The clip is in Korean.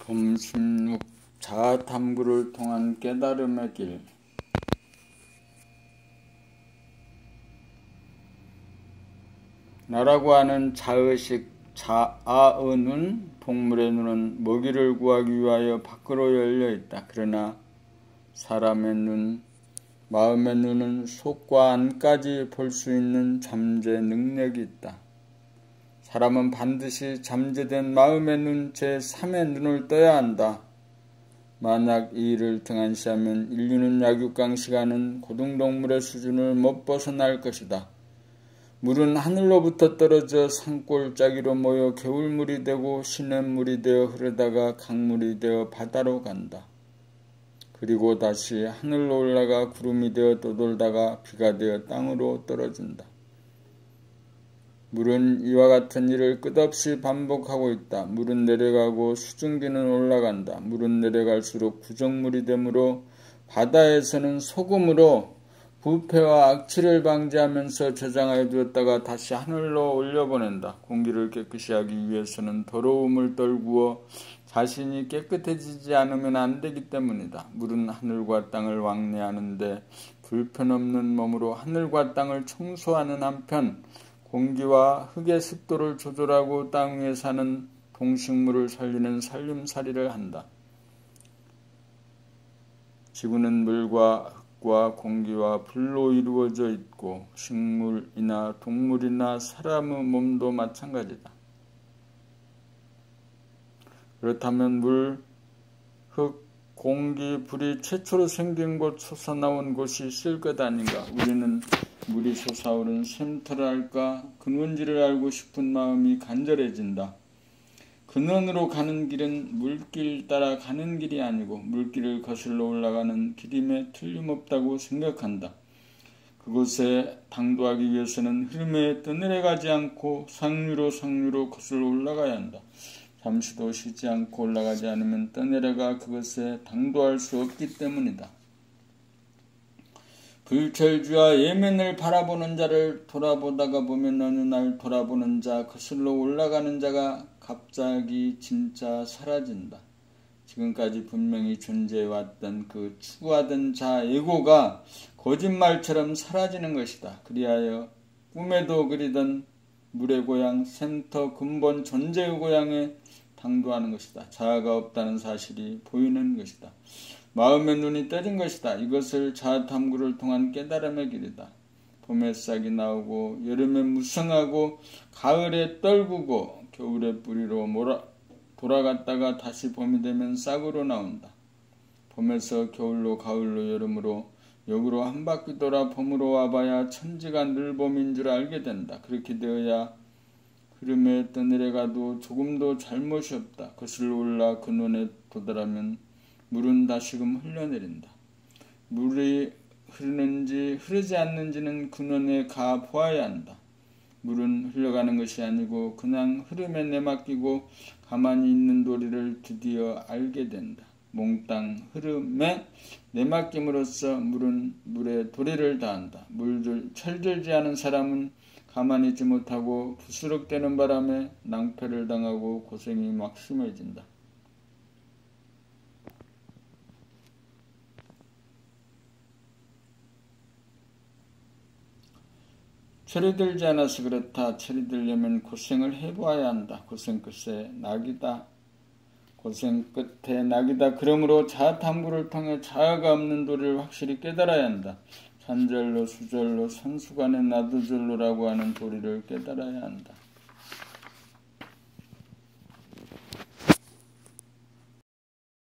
봄 16. 자아탐구를 통한 깨달음의 길 나라고 하는 자의식 자아의 눈, 동물의 눈은 먹이를 구하기 위하여 밖으로 열려 있다. 그러나 사람의 눈, 마음의 눈은 속과 안까지 볼 수 있는 잠재 능력이 있다. 사람은 반드시 잠재된 마음의 눈 제3의 눈을 떠야 한다. 만약 이 일을 등한시하면 인류는 약육강 시간은 고등동물의 수준을 못 벗어날 것이다. 물은 하늘로부터 떨어져 산골짜기로 모여 겨울물이 되고 시냇물이 되어 흐르다가 강물이 되어 바다로 간다. 그리고 다시 하늘로 올라가 구름이 되어 떠돌다가 비가 되어 땅으로 떨어진다. 물은 이와 같은 일을 끝없이 반복하고 있다. 물은 내려가고 수증기는 올라간다. 물은 내려갈수록 구정물이 되므로 바다에서는 소금으로 부패와 악취를 방지하면서 저장하여 두었다가 다시 하늘로 올려보낸다. 공기를 깨끗이 하기 위해서는 더러움을 떨구어 자신이 깨끗해지지 않으면 안 되기 때문이다. 물은 하늘과 땅을 왕래하는데 불편 없는 몸으로 하늘과 땅을 청소하는 한편 공기와 흙의 습도를 조절하고 땅 위에 사는 동식물을 살리는 살림살이를 한다. 지구는 물과 흙과 공기와 불로 이루어져 있고 식물이나 동물이나 사람의 몸도 마찬가지다. 그렇다면 물, 흙, 공기, 불이 최초로 생긴 곳, 솟아나온 곳이 있을 것 아닌가? 우리는 물이 솟아오른 샘터를 알까 근원지를 알고 싶은 마음이 간절해진다. 근원으로 가는 길은 물길 따라 가는 길이 아니고 물길을 거슬러 올라가는 길임에 틀림없다고 생각한다. 그곳에 당도하기 위해서는 흐름에 떠내려 가지 않고 상류로 상류로 거슬러 올라가야 한다. 잠시도 쉬지 않고 올라가지 않으면 떠내려가 그것에 당도할 수 없기 때문이다. 불철주와 예면을 바라보는 자를 돌아보다가 보면 어느 날 돌아보는 자, 거슬러 올라가는 자가 갑자기 진짜 사라진다. 지금까지 분명히 존재해왔던 그 추구하던 자 에고가 거짓말처럼 사라지는 것이다. 그리하여 꿈에도 그리던 물의 고향, 센터 근본 존재의 고향에 당도하는 것이다. 자아가 없다는 사실이 보이는 것이다. 마음의 눈이 떠진 것이다. 이것을 자아탐구를 통한 깨달음의 길이다. 봄에 싹이 나오고 여름에 무성하고 가을에 떨구고 겨울에 뿌리로 몰아, 돌아갔다가 다시 봄이 되면 싹으로 나온다. 봄에서 겨울로 가을로 여름으로 역으로 한 바퀴 돌아 봄으로 와봐야 천지가 늘 봄인 줄 알게 된다. 그렇게 되어야 흐름에 떠내려가도 조금도 잘못이 없다. 거슬러 올라 근원에 도달하면 물은 다시금 흘러내린다. 물이 흐르는지 흐르지 않는지는 근원에 가 보아야 한다. 물은 흘러가는 것이 아니고 그냥 흐름에 내맡기고 가만히 있는 도리를 드디어 알게 된다. 몽땅 흐름에 내맡김으로써 물은 물에 도리를 다한다. 물들 철들지 않은 사람은 가만히 있지 못하고 부스럭대는 바람에 낭패를 당하고 고생이 막 심해진다. 철이 들지 않아서 그렇다. 철이 들려면 고생을 해보아야 한다. 고생 끝에 낙이다. 고생 끝에 낙이다. 그러므로 자아탐구를 통해 자아가 없는 도리를 확실히 깨달아야 한다. 산절로 수절로 선수간의 나두절로라고 하는 도리를 깨달아야 한다.